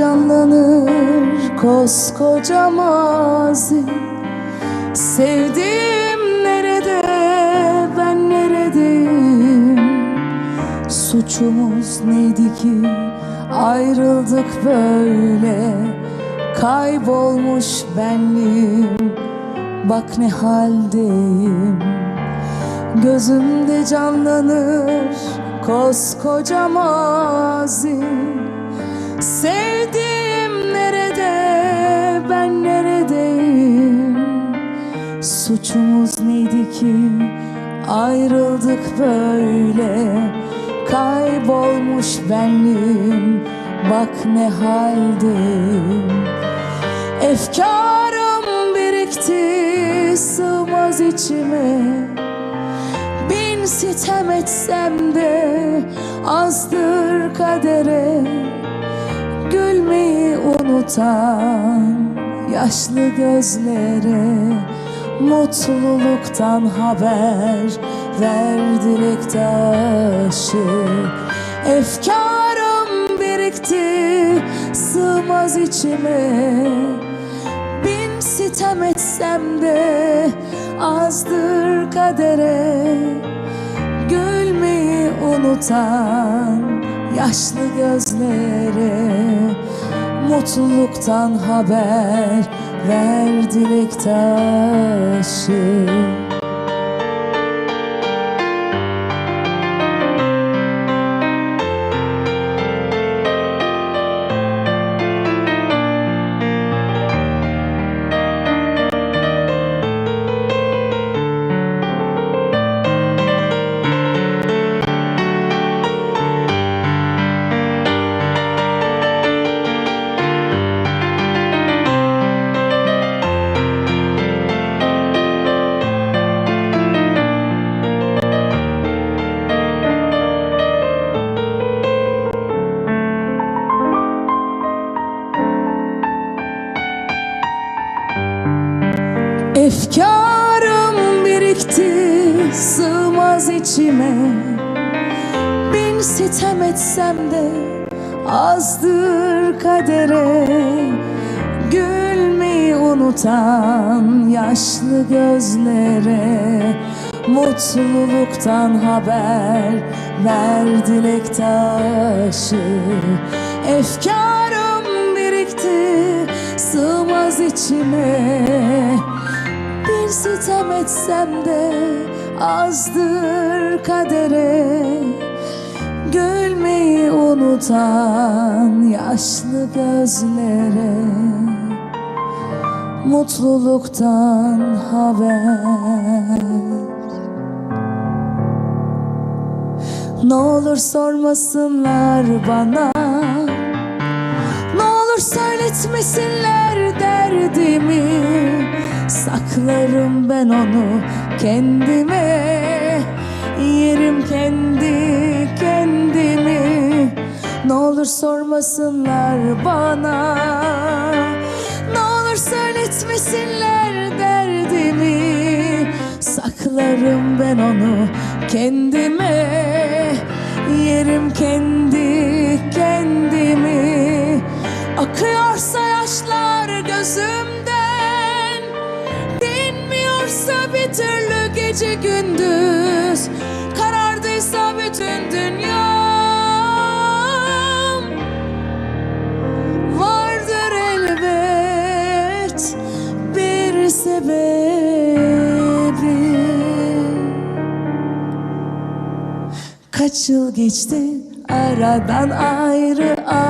canlanır koskoca mazi. Sevdiğim nerede ben neredeyim? Suçumuz neydi ki ayrıldık böyle? Kaybolmuş benliğim bak ne haldeyim? Gözümde canlanır koskoca mazi ayrıldık böyle Kaybolmuş benliğim. Bak ne haldeyim Efkarım birikti sığmaz içime. Bin sitem etsem de azdır kadere. Gülmeyi unutan yaşlı gözlere Mutluluktan haber ver dilek taşı Efkarım birikti sığmaz içime. Bin sitem etsem de azdır kadere. Gülmeyi unutan yaşlı gözlere. Mutluluktan haber ver dilek taşı Birikti sığmaz içime. Bin sitem etsem de azdır kadere. Gülmeyi unutan yaşlı gözlere Mutluluktan haber ver dilek taşı. Efkarım birikti sığmaz içime etsem de azdır kadere. Gülmeyi unutan yaşlı gözlere. Mutluluktan haber. Ne olur sormasınlar bana. Ne olur söyletmesinler derdimi ben onu kendime Yerim kendi kendimi. Ne olur sormasınlar bana Ne olur söyletmesinler derdimi. Saklarım ben onu kendime Yerim kendi kendimi. Akıyorsa yaşlar gözümden türlü gece gündüz. Karardıysa bütün dünyam. Vardır elbet bir sebebi. Kaç yıl geçti aradan ayrı ayrı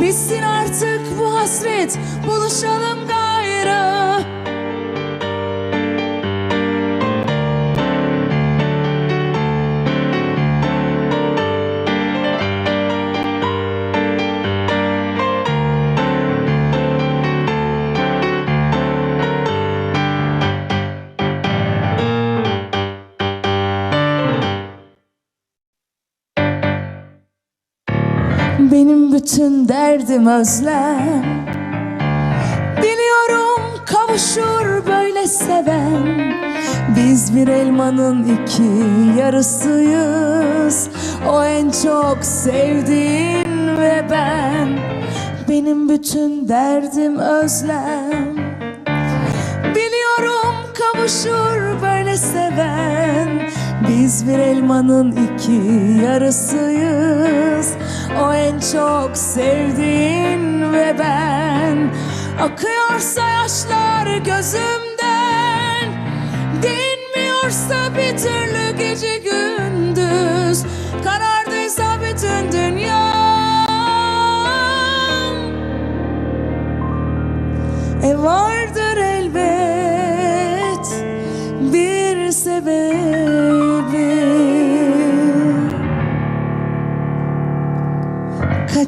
Bitsin artık bu hasret buluşalım gayrı bütün derdim özlem. Biliyorum kavuşur böyle seven. Biz bir elmanın iki yarısıyız. O en çok sevdiğin ve ben. Benim bütün derdim özlem. Biliyorum kavuşur böyle seven. Biz bir elmanın iki yarısıyız çok sevdiğin ve ben Akıyorsa yaşlar gözümden Dinmiyorsa bir türlü gece gündüz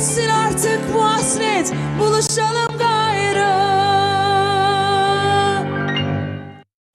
Bitsin artık bu hasret. Buluşalım